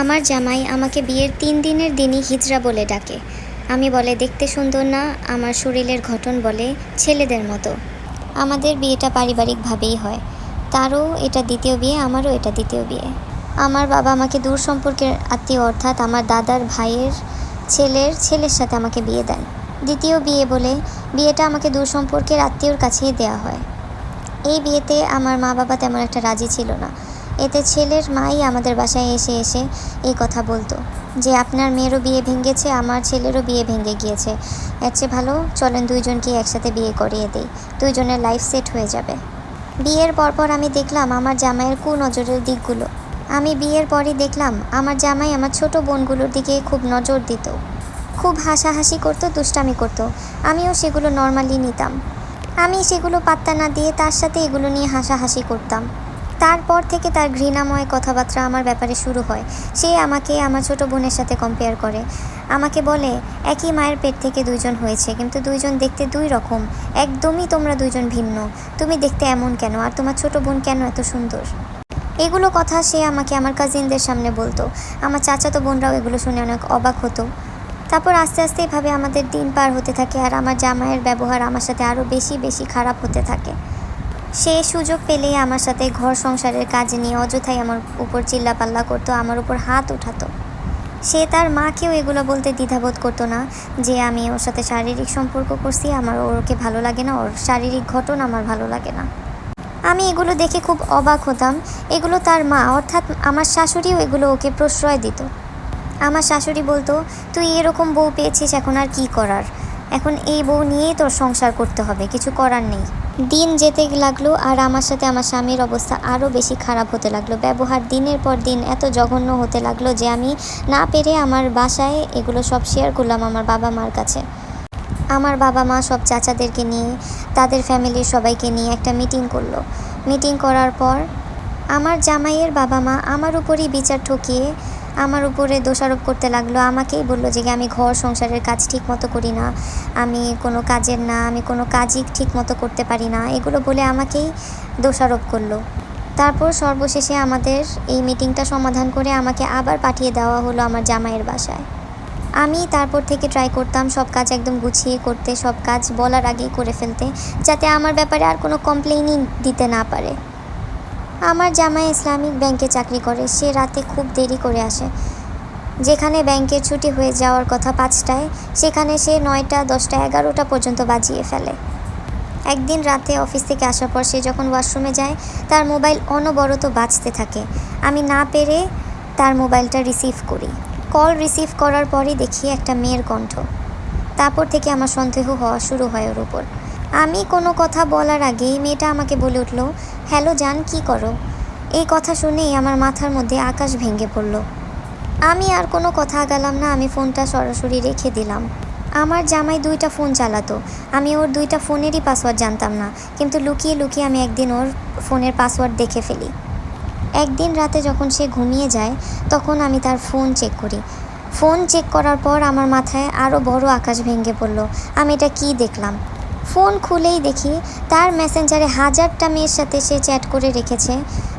আমার জামাই আমাকে বিয়ের তিন দিনের দিনই হিজড়া বলে ডাকে। আমি বলে, দেখতে সুন্দর না, আমার শরীরের ঘটন বলে ছেলেদের মতো। আমাদের বিয়েটা পারিবারিকভাবেই হয়। তারও এটা দ্বিতীয় বিয়ে, আমারও এটা দ্বিতীয় বিয়ে। আমার বাবা আমাকে দূর সম্পর্কের আত্মীয়, অর্থাৎ আমার দাদার ভাইয়ের ছেলের ছেলের সাথে আমাকে বিয়ে দেন। দ্বিতীয় বিয়ে বলে বিয়েটা আমাকে দূর সম্পর্কের আত্মীয়র কাছেই দেওয়া হয়। এই বিয়েতে আমার মা বাবা তেমন একটা রাজি ছিল না। এতে ছেলের মাই আমাদের বাসায় এসে এসে এই কথা বলতো, যে আপনার মেয়েরও বিয়ে ভেঙেছে, আমার ছেলেরও বিয়ে ভেঙে গিয়েছে। এর চেয়ে ভালো চলেন দুইজনকে একসাথে বিয়ে করিয়ে দিই, দুইজনের লাইফ সেট হয়ে যাবে। বিয়ের পরপর আমি দেখলাম আমার জামাইয়ের কুনজরের দিকগুলো। আমি বিয়ের পরই দেখলাম আমার জামাই আমার ছোট বোনগুলোর দিকে খুব নজর দিত। খুব হাসাহাসি করতো, দুষ্টামি করতো। আমিও সেগুলো নর্মালি নিতাম। আমি সেগুলো পাত্তা না দিয়ে তার সাথে এগুলো নিয়ে হাসাহাসি করতাম। তারপর থেকে তার ঘৃণাময় কথাবার্তা আমার ব্যাপারে শুরু হয়। সে আমাকে, আমার ছোট বোনের সাথে কম্পেয়ার করে। আমাকে বলে, একই মায়ের পেট থেকে দুইজন হয়েছে, কিন্তু দুইজন দেখতে দুই রকম। একদমই তোমরা দুইজন ভিন্ন। তুমি দেখতে এমন কেন? আর তোমার ছোট বোন কেন এত সুন্দর? এগুলো কথা সে আমাকে, আমার কাজিনদের সামনে বলতো। আমার চাচাতো বোনরাও এগুলো শুনে অনেক অবাক হতো। তারপর আস্তে আস্তে এভাবে আমাদের দিন পার হতে থাকে আর আমার জামাইয়ের ব্যবহার আমার সাথে আরও বেশি বেশি খারাপ হতে থাকে। সে সুযোগ পেলেই আমার সাথে ঘর সংসারের কাজ নিয়ে অযথাই আমার উপর চিল্লাপাল্লা করতো, আমার উপর হাত উঠাতো। সে তার মাকেও এগুলো বলতে দ্বিধাবোধ করতো না যে আমি ওর সাথে শারীরিক সম্পর্ক করছি, আমার ওরকে ভালো লাগে না, ওর শারীরিক ঘটন আমার ভালো লাগে না। আমি এগুলো দেখে খুব অবাক হতাম, এগুলো তার মা, অর্থাৎ আমার শাশুড়িও এগুলো ওকে প্রশ্রয় দিত। আমার শাশুড়ি বলতো, তুই এরকম বউ পেয়েছিস, এখন আর কি করার? এখন এই বউ নিয়েই তোর সংসার করতে হবে, কিছু করার নেই। দিন যেতে লাগল আর আমার সাথে আমার স্বামীর অবস্থা আরও বেশি খারাপ হতে লাগল। ব্যবহার দিনের পর দিন এত জঘন্য হতে লাগল যে আমি না পেরে আমার বাসায় এগুলো সব শেয়ার করলাম আমার বাবা মার কাছে। আমার বাবা মা সব চাচাদেরকে নিয়ে, তাদের ফ্যামিলির সবাইকে নিয়ে একটা মিটিং করল। মিটিং করার পর আমার জামাইয়ের বাবা মা আমার উপরই বিচার ঠকিয়ে আমার উপরে দোষারোপ করতে লাগল। আমাকেই বলল যে আমি ঘর সংসারের কাজ ঠিক মতো করি না। আমি কোনো কাজের না, আমি কোনো কাজই ঠিক মতো করতে পারি না। এগুলো বলে আমাকেই দোষারোপ করল। তারপর সর্বশেষে আমাদের এই মিটিংটা সমাধান করে আমাকে আবার পাঠিয়ে দেওয়া হলো আমার জামাইয়ের বাসায়। আমি তারপর থেকে ট্রাই করতাম সব কাজ একদম গুছিয়ে করতে, সব কাজ বলার আগেই করে ফেলতে, যাতে আমার ব্যাপারে আর কোনো কমপ্লেনই দিতে না পারে। আমার জামাই ইসলামিক ব্যাংকে চাকরি করে। সে রাতে খুব দেরি করে আসে। যেখানে ব্যাংকের ছুটি হয়ে যাওয়ার কথা পাঁচটায়, সেখানে সে নয়টা, দশটা, এগারোটা পর্যন্ত বাজিয়ে ফেলে। একদিন রাতে অফিস থেকে আসার পর সে যখন ওয়াশরুমে যায়, তার মোবাইল অনবরত বাজতে থাকে। আমি না পেরে তার মোবাইলটা রিসিভ করি। কল রিসিভ করার পরই দেখি একটা মেয়ের কণ্ঠ। তারপর থেকে আমার সন্দেহ হওয়া শুরু হয় ওর উপর। আমি কোনো কথা বলার আগেই মেয়েটা আমাকে বলে উঠল, হ্যালো জান, কি করো? এই কথা শুনেই আমার মাথার মধ্যে আকাশ ভেঙে পড়ল। আমি আর কোনো কথা আগালাম না, আমি ফোনটা সরাসরি রেখে দিলাম। আমার জামাই দুইটা ফোন চালাতো। আমি ওর দুইটা ফোনেরই পাসওয়ার্ড জানতাম না, কিন্তু লুকিয়ে লুকিয়ে আমি একদিন ওর ফোনের পাসওয়ার্ড দেখে ফেলি। একদিন রাতে যখন সে ঘুমিয়ে যায়, তখন আমি তার ফোন চেক করি। ফোন চেক করার পর আমার মাথায় আরও বড় আকাশ ভেঙে পড়ল। আমি এটা কী দেখলাম? ফোন খুলেই দেখি তার মেসেঞ্জারে হাজারটা মেয়ের সাথে সে চ্যাট করে রেখেছে,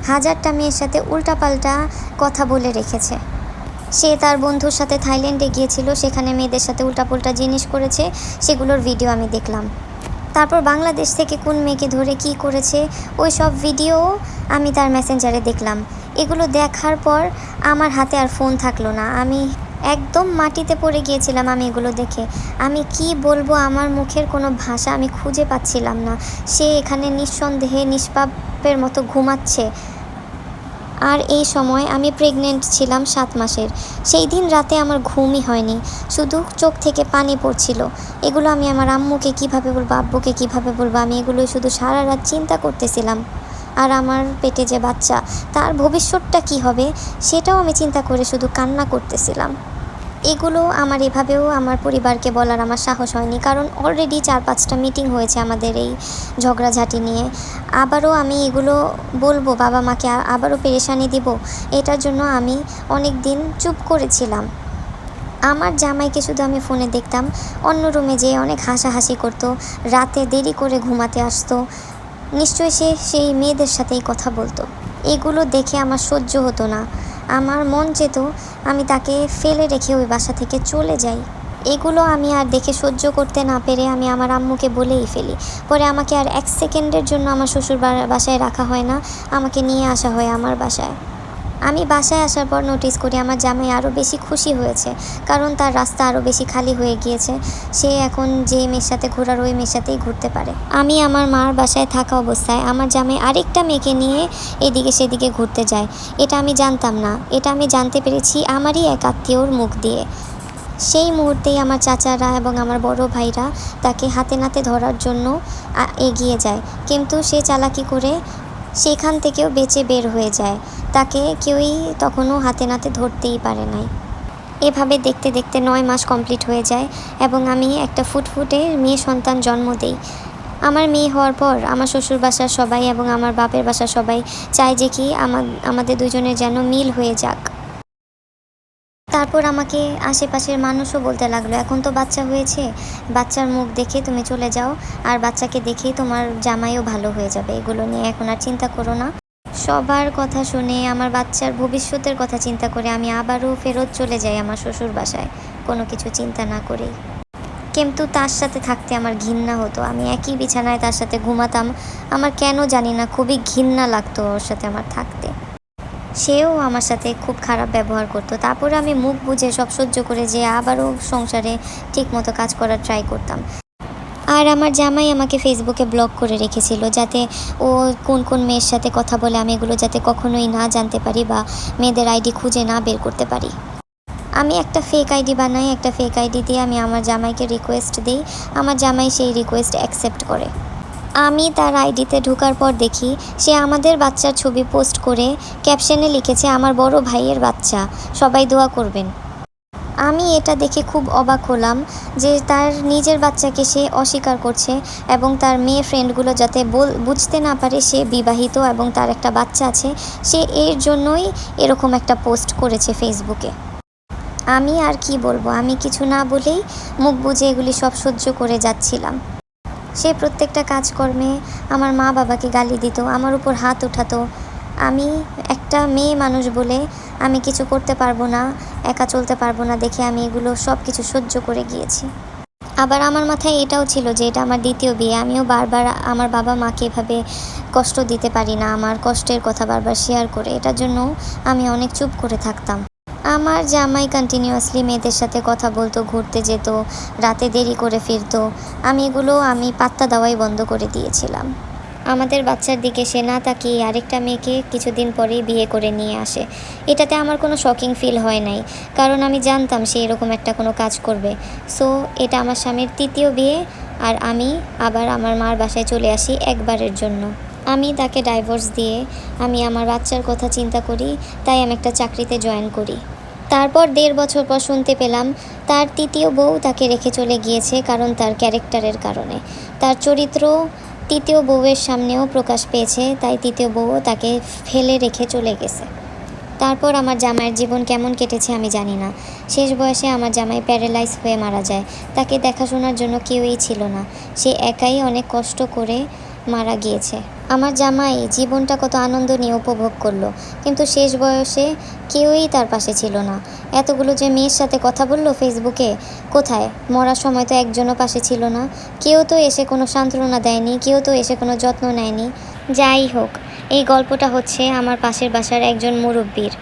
হাজারটা মেয়ের সাথে উল্টাপাল্টা কথা বলে রেখেছে। সে তার বন্ধুর সাথে থাইল্যান্ডে গিয়েছিল, সেখানে মেয়েদের সাথে উল্টাপুল্টা জিনিস করেছে, সেগুলোর ভিডিও আমি দেখলাম। তারপর বাংলাদেশ থেকে কোন মেয়েকে ধরে কি করেছে, ওই সব ভিডিও আমি তার মেসেঞ্জারে দেখলাম। এগুলো দেখার পর আমার হাতে আর ফোন থাকল না। আমি একদম মাটিতে পড়ে গিয়েছিলাম আমি এগুলো দেখে। আমি কি বলব, আমার মুখের কোনো ভাষা আমি খুঁজে পাচ্ছিলাম না। সে এখানে নিঃসন্দেহে নিষ্পাপের মতো ঘুমাচ্ছে। আর এই সময় আমি প্রেগনেন্ট ছিলাম সাত মাসের। সেই দিন রাতে আমার ঘুমই হয়নি। শুধু চোখ থেকে পানি পড়ছিল। এগুলো আমি আমার আম্মুকে কীভাবে বলব, আব্বুকে কীভাবে বলব, আমি এগুলো শুধু সারা রাত চিন্তা করতেছিলাম। আর আমার পেটে যে বাচ্চা, তার ভবিষ্যৎটা কি হবে সেটাও আমি চিন্তা করে শুধু কান্না করতেছিলাম। এগুলো আমার এভাবেও আমার পরিবারকে বলার আমার সাহস হয়নি, কারণ অলরেডি চার পাঁচটা মিটিং হয়েছে আমাদের এই ঝগড়াঝাটি নিয়ে। আবারও আমি এগুলো বলব, বাবা মাকে আবারও পেরেশানি দিব, এটার জন্য আমি অনেক দিন চুপ করেছিলাম। আমার জামাইকে শুধু আমি ফোনে দেখতাম, অন্য রুমে যেয়ে অনেক হাসাহাসি করতো, রাতে দেরি করে ঘুমাতে আসতো নিশ্চয়ই সে সেই মেয়েদের সাথেই কথা বলতো। এগুলো দেখে আমার সহ্য হতো না। আমার মন যেত আমি তাকে ফেলে রেখে ওই বাসা থেকে চলে যাই। এগুলো আমি আর দেখে সহ্য করতে না পেরে আমি আমার আম্মুকে বলেই ফেলি। পরে আমাকে আর এক সেকেন্ডের জন্য আমার শ্বশুর বাসায় রাখা হয় না। আমাকে নিয়ে আসা হয় আমার বাসায়। আমি বাসায় আসার পর নোটিস করি আমার জামাই আরও বেশি খুশি হয়েছে, কারণ তার রাস্তা আরও বেশি খালি হয়ে গিয়েছে। সে এখন যে মেয়ের সাথে ঘোরার ওই মেয়ের সাথেই ঘুরতে পারে। আমি আমার মার বাসায় থাকা অবস্থায় আমার জামাই আরেকটা মেয়েকে নিয়ে এদিকে সেদিকে ঘুরতে যায়। এটা আমি জানতাম না। এটা আমি জানতে পেরেছি আমারই এক আত্মীয়র মুখ দিয়ে। সেই মুহূর্তেই আমার চাচারা এবং আমার বড় ভাইরা তাকে হাতে নাতে ধরার জন্য এগিয়ে যায়। কিন্তু সে চালাকি করে সেখান থেকেও বেঁচে বের হয়ে যায়। তাকে কেউই তখনও হাতে নাতে ধরতেই পারে নাই। এভাবে দেখতে দেখতে নয় মাস কমপ্লিট হয়ে যায় এবং আমি একটা ফুটফুটে মেয়ে সন্তান জন্ম দিই। আমার মেয়ে হওয়ার পর আমার শ্বশুর বাসার সবাই এবং আমার বাপের বাসার সবাই চায় যে কি আমা- আমাদের দুজনের যেন মিল হয়ে যাক। তারপর আমাকে আশেপাশের মানুষও বলতে লাগল, এখন তো বাচ্চা হয়েছে, বাচ্চার মুখ দেখে তুমি চলে যাও, আর বাচ্চাকে দেখেই তোমার জামাইও ভালো হয়ে যাবে। এগুলো নিয়ে এখন আর চিন্তা করো না। সবার কথা শুনে, আমার বাচ্চার ভবিষ্যতের কথা চিন্তা করে আমি আবারও ফেরত চলে যাই আমার শ্বশুর বাসায়। কোনো কিছু চিন্তা না করেই। কিন্তু তার সাথে থাকতে আমার ঘৃণা হতো। আমি একই বিছানায় তার সাথে ঘুমাতাম। আমার কেন জানি না, খুবই ঘৃণা লাগতো ওর সাথে আমার থাকতে। সেও আমার সাথে খুব খারাপ ব্যবহার করতো। তারপরে আমি মুখ বুঝে সব সহ্য করে যে আবারও সংসারে ঠিকমতো কাজ করার ট্রাই করতাম। আর আমার জামাই আমাকে ফেসবুকে ব্লক করে রেখেছিল যাতে ও কোন কোন মেয়ের সাথে কথা বলে আমি এগুলো যাতে কখনোই না জানতে পারি বা মেয়েদের আইডি খুঁজে না বের করতে পারি। আমি একটা ফেক আইডি বানাই, একটা ফেক আইডি দিয়ে আমি আমার জামাইকে রিকোয়েস্ট দিই, আমার জামাই সেই রিকোয়েস্ট অ্যাকসেপ্ট করে। আমি তার আইডিতে ঢোকার পর দেখি সে আমাদের বাচ্চার ছবি পোস্ট করে ক্যাপশনে লিখেছে, আমার বড় ভাইয়ের বাচ্চা, সবাই দোয়া করবেন। আমি এটা দেখে খুব অবাক হলাম যে তার নিজের বাচ্চাকে সে অস্বীকার করছে এবং তার মেয়ে ফ্রেন্ডগুলো যাতে বুঝতে না পারে সে বিবাহিত এবং তার একটা বাচ্চা আছে, সে এর জন্যই এরকম একটা পোস্ট করেছে ফেসবুকে। আমি আর কি বলব, আমি কিছু না বলেই মুখ বুঝে এগুলি সব সহ্য করে যাচ্ছিলাম। সে প্রত্যেকটা কাজকর্মে আমার মা বাবাকে গালি দিত, আমার উপর হাত উঠাতো আমি একটা মেয়ে মানুষ বলে আমি কিছু করতে পারব না, একা চলতে পারব না দেখে আমি এগুলো সব কিছু সহ্য করে গিয়েছি। আবার আমার মাথায় এটাও ছিল যে এটা আমার দ্বিতীয় বিয়ে, আমিও বারবার আমার বাবা মাকে এভাবে কষ্ট দিতে পারি না, আমার কষ্টের কথা বারবার শেয়ার করে, এটার জন্য আমি অনেক চুপ করে থাকতাম। আমার জামাই কন্টিনিউয়াসলি মেয়েদের সাথে কথা বলতো, ঘুরতে যেত, রাতে দেরি করে ফিরতো, আমি এগুলো আমি পাত্তা দেওয়াই বন্ধ করে দিয়েছিলাম। আমাদের বাচ্চার দিকে সে না তাকিয়ে আরেকটা মেয়েকে কিছুদিন পরেই বিয়ে করে নিয়ে আসে। এটাতে আমার কোনো শকিং ফিল হয় নাই, কারণ আমি জানতাম সে এরকম একটা কোনো কাজ করবে। সো এটা আমার স্বামীর তৃতীয় বিয়ে, আর আমি আবার আমার মার বাসায় চলে আসি একবারের জন্য। আমি তাকে ডাইভোর্স দিয়ে আমি আমার বাচ্চার কথা চিন্তা করি, তাই আমি একটা চাকরিতে জয়েন করি। তারপর দেড় বছর পর শুনতে পেলাম, তার তৃতীয় বউ তাকে রেখে চলে গিয়েছে কারণ তার ক্যারেক্টারের কারণে। তার চরিত্র তৃতীয় বউয়ের সামনেও প্রকাশ পেয়েছে, তাই তৃতীয় বউও তাকে ফেলে রেখে চলে গেছে। তারপর আমার জামাইয়ের জীবন কেমন কেটেছে আমি জানি না। শেষ বয়সে আমার জামাই প্যারালাইজ হয়ে মারা যায়। তাকে দেখাশোনার জন্য কেউই ছিল না। সে একাই অনেক কষ্ট করে মারা গিয়েছে। আমার জামাই জীবনটা কত আনন্দ নিয়ে উপভোগ করল, কিন্তু শেষ বয়সে কেউই তার পাশে ছিল না। এতগুলো যে মেয়ের সাথে কথা বলল ফেসবুকে, কোথায়? মরার সময় তো একজনও পাশে ছিল না। কেউ তো এসে কোনো সান্ত্বনা দেয়নি, কেউ তো এসে কোনো যত্ন নেয়নি। যাই হোক, এই গল্পটা হচ্ছে আমার পাশের বাসার একজন মুরব্বীর।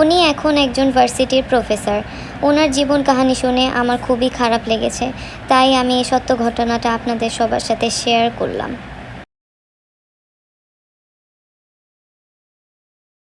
উনি এখন একজন ভার্সিটির প্রফেসর। ওনার জীবন কাহিনী শুনে আমার খুবই খারাপ লেগেছে, তাই আমি এই সত্য ঘটনাটা আপনাদের সবার সাথে শেয়ার করলাম।